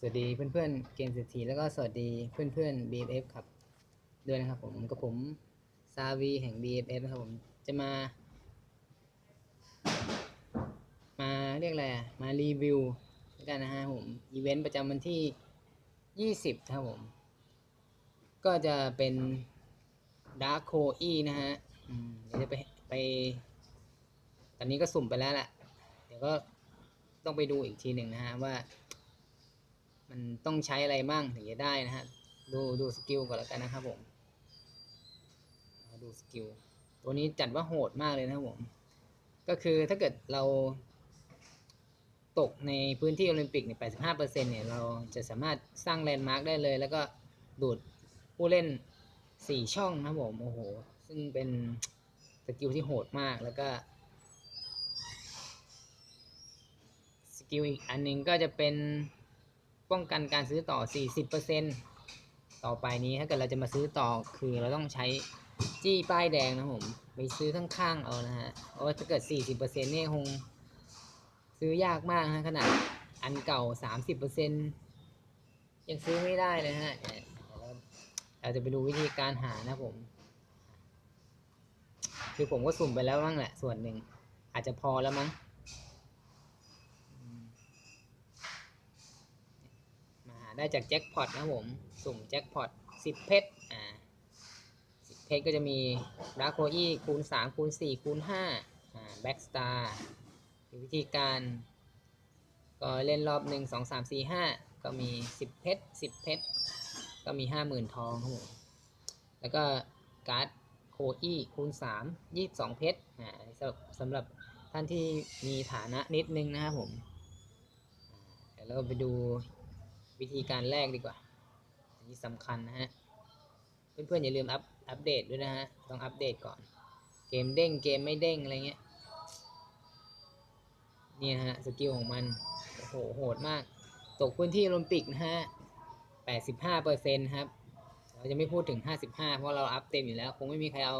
สวัสดีเพื่อนๆเกมเศรษฐีแล้วก็สวัสดีเพื่อนๆ BFF ครับด้วยนะครับผมกับผมซาวีแห่ง BFF นะครับผมจะมา มาเรียกอะไรอะมารีวิวด้วกันนะฮะผมอีเวนต์ประจำวันที่ 20 ครับผม ก็จะเป็น Dark c o e นะฮะเดี๋ยวจะไปไป ตอนนี้ก็สุ่มไปแล้วแหละเดี๋ยวก็ต้องไปดูอีกทีหนึ่งนะฮะว่า มันต้องใช้อะไรบ้างถึงจะได้นะฮะ ดูดูสกิลก่อนแล้วกันนะครับผม ดูสกิล ตัวนี้จัดว่าโหดมากเลยนะครับผม ก็คือถ้าเกิดเราตกในพื้นที่โอลิมปิกเนี่ย85%เนี่ย เราจะสามารถสร้างแลนด์มาร์กได้เลย แล้วก็ดูดผู้เล่น 4 ช่องนะครับผม โอ้โห ซึ่งเป็นสกิลที่โหดมาก แล้วก็สกิลอีกอันหนึงก็จะเป็น ป้องกันการซื้อต่อ 40%ต่อไปนี้ถ้าเกิดเราจะมาซื้อต่อคือเราต้องใช้จี้ป้ายแดงนะผมไปซื้อข้างๆเอานะฮะเพราะว่าถ้าเกิด 40%เนี่ยคงซื้อยากมากนะฮะขนาดอันเก่า 30%ยังซื้อไม่ได้เลยฮะเราจะไปดูวิธีการหานะผม คือผมก็สุ่มไปแล้วบ้างแหละ ส่วนหนึ่งอาจจะพอแล้วมั้ง มาหา ได้จากแจ็คพอตนะผม สุ่มแจ็คพอต10เพชรอ่า10เพชรก็จะมีดาร์โคอีคูณ3คูณ4คูณ5อ่าแบ็กสตาร์วิธีการก็เล่นรอบ1 2 3 4 5ก็มี10เพชร10เพชรก็มี50,000ทองครับผมแล้วก็การ์ดโคอีคูณ3 22เพชรอ่าสำหรับสำหรับท่านที่มีฐานะนิดนึงนะครับผมเดี๋ยวเราไปดู วิธีการแรกดีกว่า อันนี้สำคัญนะฮะ เพื่อนๆอย่าลืมอัปอัปเดตด้วยนะฮะ ต้องอัปเดตก่อน เกมเด้งเกมไม่เด้งอะไรเงี้ย นี่ฮะสกิลของมัน โอ้โหโหดมาก ตกพื้นที่โอลิมปิกนะฮะ 85เปอร์เซ็นต์ครับ เราจะไม่พูดถึง 55 เพราะเราอัพเต็มอยู่แล้ว คงไม่มีใครเอา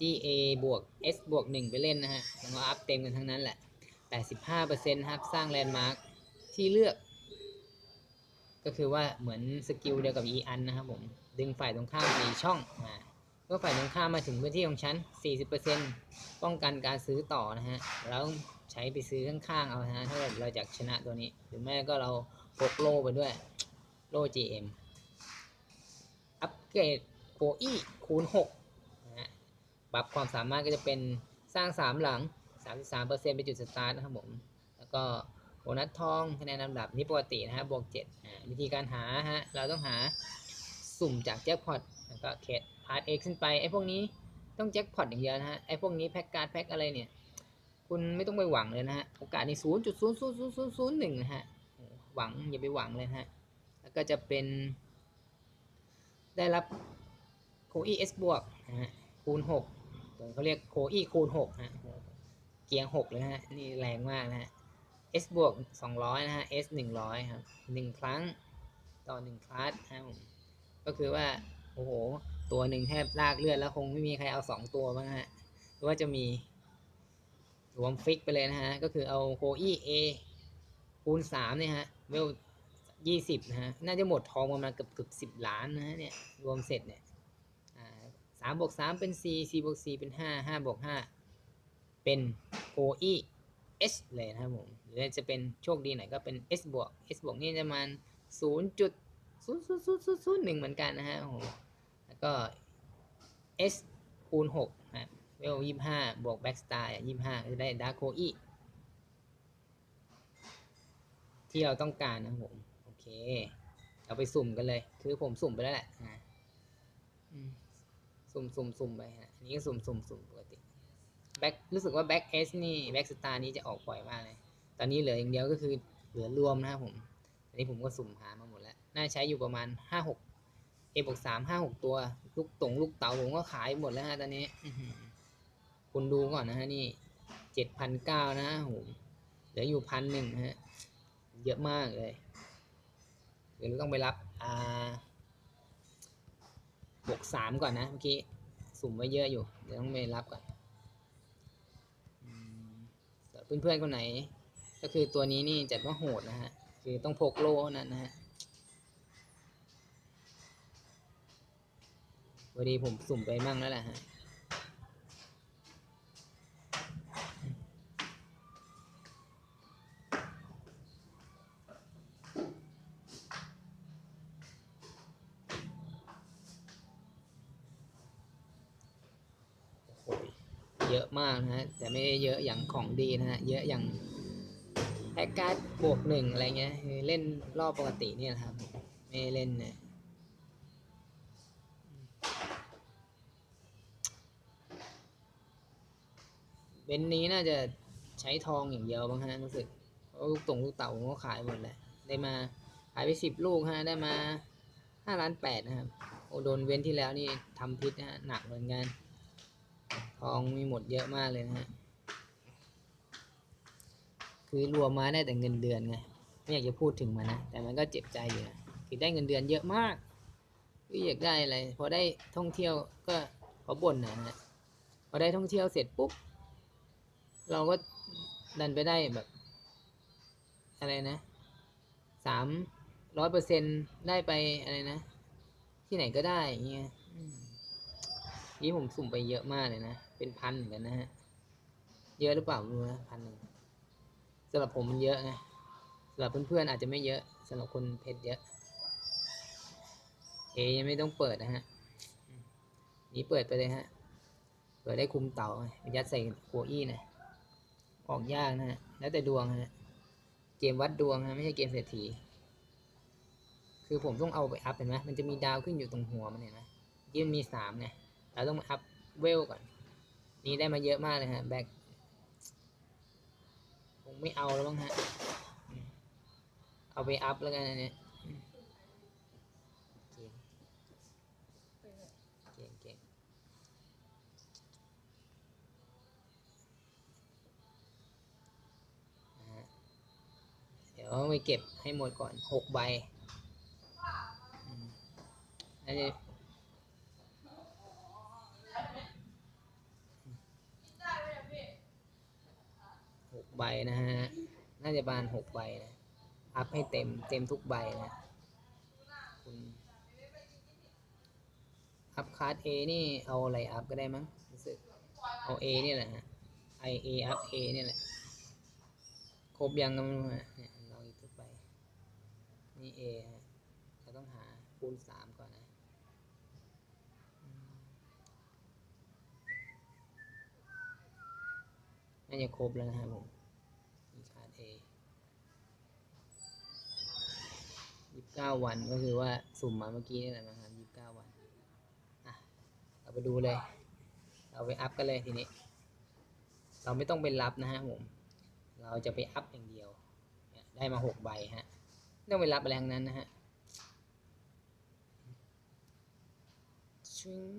GA บวก S บวก1ไปเล่นนะฮะแล้วก็อัพเต็มกันทั้งนั้นแหละ 85เปอร์เซ็นต์ครับ สร้างแลนด์มาร์คที่เลือก ก็คือว่าเหมือนสกิลเดียวกับ e อันนะครับผมดึงฝ่ายตรงข้ามสี่ช่องมาเมื่อฝ่ายตรงข้ามมาถึงพื้นที่ของฉัน 40%ป้องกันการซื้อต่อนะฮะแล้วใช้ไปซื้อข้างๆเอานะฮะถ้าเกิดเราอยากชนะตัวนี้ หรือแม่ก็เราพกโล่ไปด้วยโล่ GM อัปเกรดโคอีคูณ6นะฮะปรับความสามารถก็จะเป็นสร้าง 3 หลัง 33%เป็นจุดสตาร์ทนะครับผม แล้วก็ โบนัสทองคะแนนลำดับนี้ปกตินะฮะบวก7อ่าวิธีการหาฮะเราต้องหาสุ่มจากแจ็คพอตแล้วก็เคสพาร์ทเขึ้นไปไอ้พวกนี้ต้องแจ็คพอตอย่างเดียวนะฮะไอ้พวกนี้แพ็กการ์ดแพ็กอะไรเนี่ยคุณไม่ต้องไปหวังเลยนะฮะโอกาสในศูนย์จุดศูนย์ศูนย์ศูนย์ศูนย์ศูนย์หนึ่งนะฮะหวังอย่าไปหวังเลยฮะแล้วก็จะเป็น ได้รับโคอีเอสบวกนะฮะคูณ6เขาเรียกโคอีคูณ6นะฮะเกียร์6เลยฮะนี่แรงมากนะฮะ S บวก200 นะฮะ S 100 ครับ 1 ครั้งต่อ 1 คลาสนะครับผมก็คือว่า โอ้โห ตัวหนึ่งแทบลากเลือดแล้วคงไม่มีใครเอา 2 ตัวบ้างฮะ หรือว่าจะมีรวมฟิกไปเลยนะฮะ ก็คือเอาโคอี A คูณ3เนี่ยฮะเวล20นะฮะ น่าจะหมดทองประมาณเกือบเกือบสิบล้านนะฮะเนี่ย รวมเสร็จเนี่ยสามบวกสามเป็นสี่สี่บวกสี่เป็นห้าห้าบวกห้าเป็นโคอี S เลยนะครับผม รือจะเป็นโชคดีหน่อยก็เป็น S บวก S บวกนี่จะมาณศูนย์จุดศูนย์ศูนย์ศูนย์ศูนย์ศูนย์หนึ่งเหมือนกันนะฮะโอ้โหแล้วก็ S คูณหกนะเวลยี่ห้าบวกแบ็กสตาร์ยี่ห้าจะได้ดาร์โคอีที่เราต้องการนะผมโอเค เราไปสุ่มกันเลย คือผมสุ่มไปแล้วแหละนะสุ่มสุ่มสุ่มไปฮะอันนี้ก็สุ่มสุ่มสุ่มปกติแบ็ครู้สึกว่าแบ็คเอสนี่แบ็คสตาร์นี้จะออกบ่อยมากเลย ตอนนี้เหลืออย่างเดียวก็คือเหลือรวมนะครับผม อันนี้ผมก็สุ่มหามาหมดแล้ว น่าใช้อยู่ประมาณห้าหกเอบวกสามห้าหกตัว ลูกตงลูกเต๋าผมก็ขายหมดแล้วฮะตอนนี้คุณดูก่อนนะฮะนี่เจ็ดพันเก้านะฮะผมเหลืออยู่พันหนึ่งฮะ เยอะมากเลยเดี๋ยวเราต้องไปรับอ่าบวกสามก่อนนะเมื่อกี้สุ่มไว้เยอะอยู่ เดี๋ยวต้องไปรับก่อนอืมเพื่อนๆคนไหน ก็คือตัวนี้นี่จัดว่าโหดนะฮะ คือต้องพกโล่นั้นนะฮะพอดีผมสุ่มไปมั่งแล้วแหละฮะ เยอะมากนะฮะ แต่ไม่ได้เยอะอย่างของดีนะฮะ เยอะอย่าง แพ็กการ์ดบวกหนึ่งอะไรเงี้ยคือเล่นรอบปกติเนี่ยครับ ไม่เล่นนี่ยเบนนี้น่าจะใช้ทองอย่างเดียวบ้างฮะรู้สึกเพราลูกตรงลูกเต่าก็ขายหมดแหละได้มาขายไปสิบลูกฮะได้มาห้าล้านแปดนะครับโอโดนเว้นที่แล้วนี่ทำพิษนะฮะหนักเหมือนกันทองมีหมดเยอะมากเลยนะฮะ คือรวมมาได้แต่เงินเดือนไงไม่อยากจะพูดถึงมันนะแต่มันก็เจ็บใจอยู่นะคือได้เงินเดือนเยอะมากคืออยากได้อะไรพอได้ท่องเที่ยวก็ขอบ่นนะฮะพอได้ท่องเที่ยวเสร็จปุ๊บเราก็ดันไปได้แบบ อะไรนะสามร้อยเปอร์เซ็นได้ไปอะไรนะ ที่ไหนก็ได้เงี้ยนี่ผมสุ่มไปเยอะมากเลยนะ เป็นพันเหมือนกันนะฮะ เยอะหรือเปล่าไม่รู้นะพันหนึ่ง สำหรับผมมันเยอะไงสำหรับเพื่อนๆอาจจะไม่เยอะสำหรับคนเพชรเยอะ เอยังไม่ต้องเปิดนะฮะนี่เปิดไปเลยฮะ เปิดได้คุมเต่ายัดใส่หัวอี้นะออกยากนะฮะ แล้วแต่ดวงฮะ เกมวัดดวงฮะไม่ใช่เกมเศรษฐี คือผมต้องเอาไปอัพเห็นไหมมันจะมีดาวขึ้นอยู่ตรงหัวมันเห็นไหมยี่มันมีสามไงเราต้องอัพเวลก่อน นี่ได้มาเยอะมากเลยฮะแบ็ค คงไม่เอาแล้วมั้งฮะ เอาไปอัพแล้วกันอันเนี่ยเก่งเก่งเก่งเดี๋ยวไปเก็บให้หมดก่อนหกใบอันนี้ ใบนะฮะ น่าจะบานหกใบนะ อัพให้เต็มเต็มทุกใบนะ คุณอัพคาร์ด A นี่เอาอะไรอัพก็ได้มั้งรู้สึกเอา A นี่แหละฮะ I A อัพ A นี่แหละ ครบยังก็ไม่รู้ฮะเนี่ยลองอีกทุกใบนี่ A ฮะเราต้องหาคูณสามก่อนนะน่าจะครบแล้วนะครับผม เก้าวันก็คือว่าสุ่มมาเมื่อกี้นี่แหละนะครับยี่สิบเก้าวันอะเราไปดูเลย เราไปอัพกันเลยทีนี้ เราไม่ต้องไปรับนะฮะผมเราจะไปอัพอย่างเดียวได้มาหกใบฮะไม่ต้องไปรับอะไรทั้งนั้นนะฮะชิง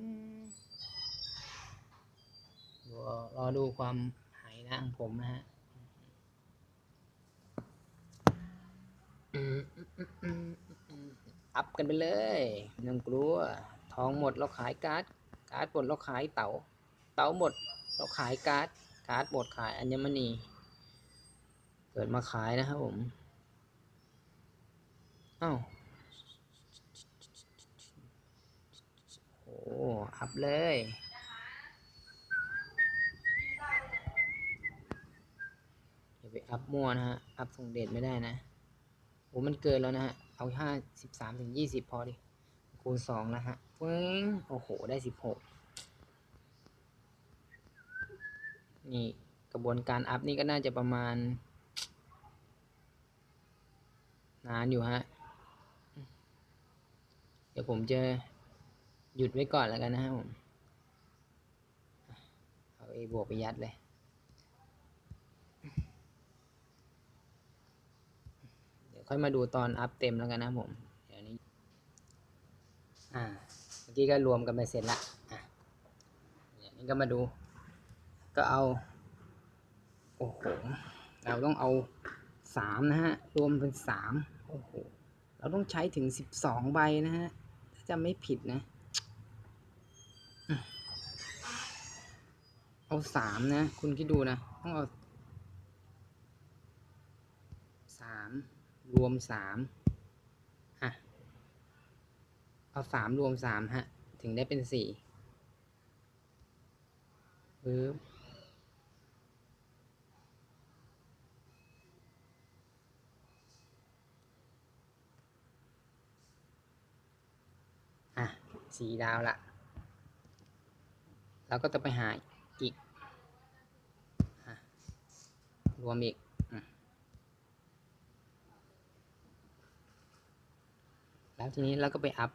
รอดูความหายนะของผมนะฮะ อัพกันไปเลยไม่ต้องกลัว ทองหมดเราขายการ์ด การ์ดหมดเราขายเต๋า เต๋าหมดเราขายการ์ด การ์ดหมดขายอัญมณี เกิดมาขายนะครับผม อ้าวโอ้อัพเลยอย่าไปอัพมั่วนะฮะ อัพส่งเดชไม่ได้นะ อ้มันเกินแล้วนะฮะ เอาห้าสิบสามถึงยี่สิบพอดิ คูณสองแล้วฮะปึ้งโอ้โห ได้สิบหกนี่กระบวนการอัพนี่ก็น่าจะประมาณ นานอยู่ฮะ เดี๋ยวผมจะหยุดไว้ก่อนแล้วกันนะครับผม เอาเอบวกไปยัดเลย เดี๋ยว ค่อยมาดูตอนอัพเต็มแล้วกันนะผมเดี๋ยวนี้อ่าเมื่อกี้ก็รวมกันไปเสร็จละอะเดี๋ยวนี้ก็มาดู ก็เอาโอ้โหเราต้องเอาสามนะฮะรวมเป็นสามโอ้โหเราต้องใช้ถึงสิบสองใบนะฮะถ้าจำไม่ผิดนะเอาสามนะ คุณคิดดูนะ ต้องเอาสาม รวมสามอะ เอาสามรวมสามฮะ ถึงได้เป็นสี่ปึ๊บอะสี่ดาวละเราก็จะไปหาอีกอะรวมอีกอืม แล้วทีนี้เราก็ไปอัพ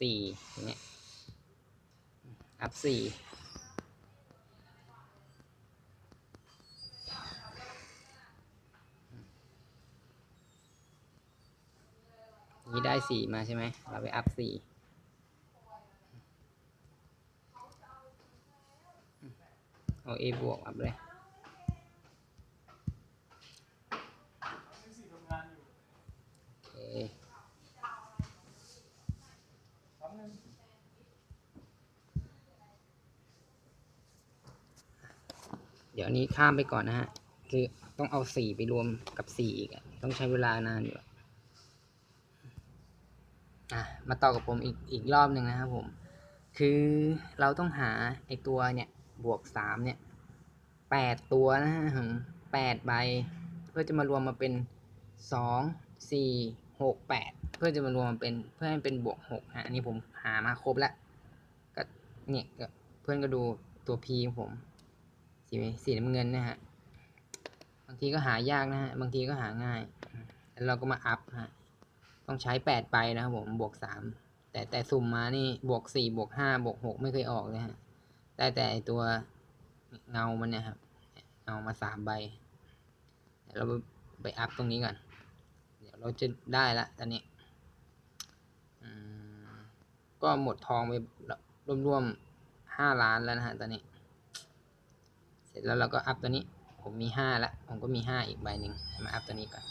สี่อย่างเงี้ยอัพสี่นี้ได้สี่มาใช่ไหม เราไปอัพสี่เอาเอบวกอัพเลย โอเค เดี๋ยว อันนี้ข้ามไปก่อนนะฮะ คือต้องเอาสี่ไปรวมกับสี่อีก ต้องใช้เวลานานอยู่อะอะมาต่อกับผมอีกอีกรอบหนึ่งนะครับผม คือเราต้องหาไอตัวเนี่ยบวกสามเนี่ยแปดตัวนะฮะแปดใบ เพื่อจะมารวมมาเป็นสองสี่หกแปดเพื่อจะมารวมมาเป็นเพื่อให้เป็นบวกหกฮะอันนี้ผมหามาครบแล้วก็เนี่ยเพื่อนก็ดูตัว P ของผม สีสีน้ำเงินนะฮะ บางทีก็หายากนะฮะ บางทีก็หาง่าย แล้วเราก็มาอัพฮะ ต้องใช้แปดใบนะครับผม บวกสามแต่แต่สุ่มมานี่บวกสี่บวกห้าบวกหกไม่เคยออกเลยฮะ ได้แต่ตัวเงามันเนี่ยครับ เงามาสามใบเดี๋ยวเราไปอัพตรงนี้ก่อน เดี๋ยวเราจะได้ละตอนนี้ก็หมดทองไปร่วมๆห้าล้านแล้วนะฮะตอนนี้ เสร็จแล้วเราก็อัพตัวนี้ ผมมีห้าละ ผมก็มีห้าอีกใบหนึ่งมาอัพตัวนี้ก่อน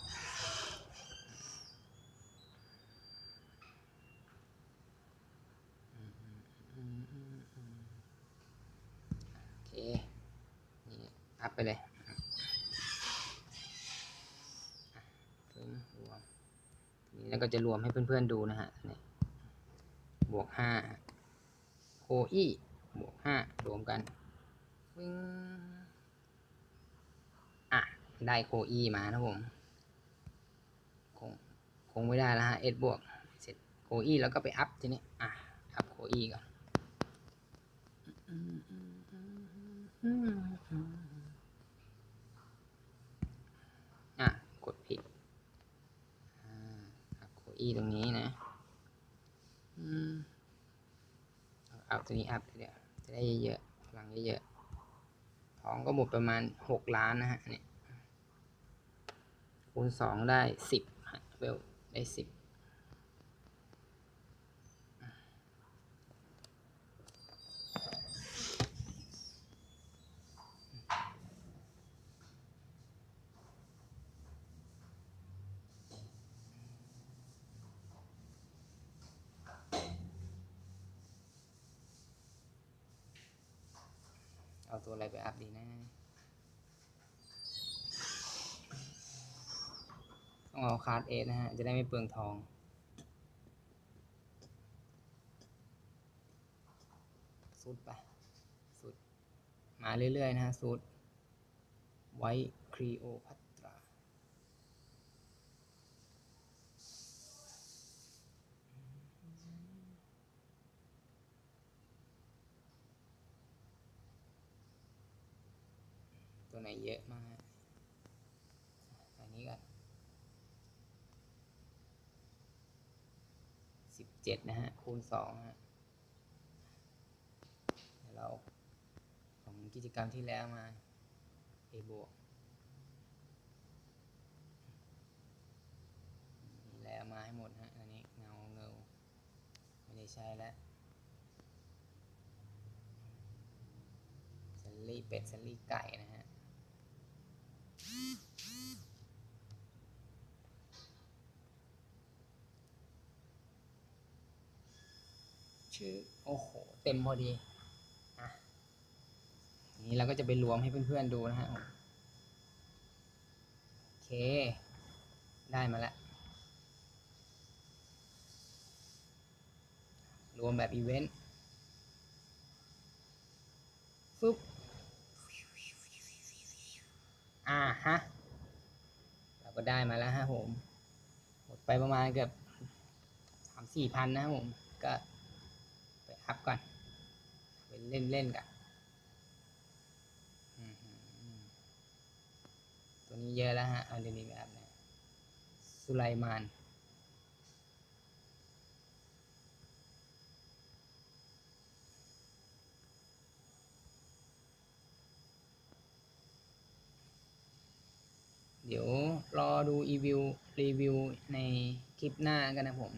โอเค นี่อัพไปเลยรวมนี้แล้วก็จะรวมให้เพื่อนๆดูนะฮะนี่บวกห้าโคอี้บวกห้ารวมกัน งอะ ได้โคอีมานะผม คง คงไม่ได้แล้วฮะเอ็ดบวก เสร็จโคอีแล้วก็ไปอัพทีนี้ อะ อัพโคอีก่อนอะ กดผิด อ่าอัพโคอีตรงนี้นะ อืมอาเอาตัวนี้อัพเดี๋ยวจะได้เยอะๆพลังเยอะๆ ทองก็หมดประมาณหกล้านนะฮะเนี่ยคูณสองได้สิบฮะเวลได้สิบ ตัวอะไรไปอัพดีนะ ต้องเอาคาร์ดเอนะฮะ จะได้ไม่เปลืองทองสุดไปสุด มาเรื่อย ๆ นะฮะสุดไว้ครีโอพัตรา ตัว ไหนเยอะมากอันนี้ก่อนสิบเจ็ดนะฮะ คูณสองฮะเดี๋ยวเราของกิจกรรมที่แล้วมา A บวกแล้วมาให้หมดฮะ อันนี้เงาเงาไม่ได้ใช้แล้วซัลลี่เป็ดซัลลี่ไก่นะฮะ ชื่อโอ้โห เต็มพอดีอะนี้เราก็จะไปรวมให้เพื่อนๆดูนะฮะ โอเค ได้มาแล้ว รวมแบบอีเวนต์ฟึบ อ่าฮะ เราก็ได้มาแล้วฮะผมหมดไปประมาณเกือบสามสี่พันนะผม ก็ไปอัพก่อนไปเล่นเล่นๆกันตัวนี้เยอะแล้วฮะ เอาเดี๋ยวนี้ไปอัพนะสุไลมาน เดี๋ยวรอ ดูอีวิวรีวิวในคลิปหน้ากันนะผม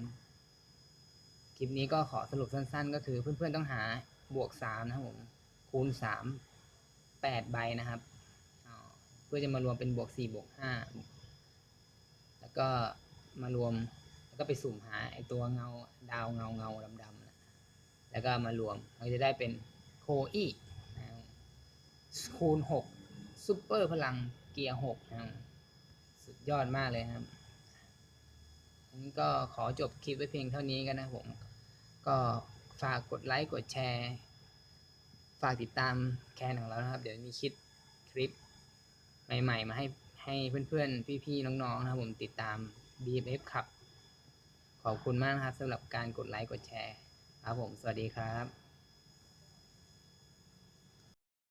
คลิปนี้ก็ขอสรุปสั้นๆ ก็คือเพื่อนๆต้องหาบวกสามนะครับผม คูณสามแปดใบนะครับ เพื่อจะมารวมเป็นบวกสี่บวกห้าแล้วก็มารวมแล้วก็ไปสุ่มหาไอตัวเงาดาวเงาเงาดำๆนะแล้วก็มารวมเราจะได้เป็นโคอีคูณหกซุปเปอร์พลังเกียร์หกนะครับ สุดยอดมากเลยครับอันนี้ก็ขอจบคลิปไว้เพียงเท่านี้กันนะผม ก็ฝากกดไลค์กดแชร์ ฝากติดตามแคนของเรานะครับ เดี๋ยวมีคิดคลิปใหม่ ๆ มาให้ให้เพื่อนๆ พี่ๆ น้องๆ นะครับผมติดตาม BFF ครับ ขอบคุณมากนะครับสำหรับการกดไลค์กดแชร์ครับผม สวัสดีครับ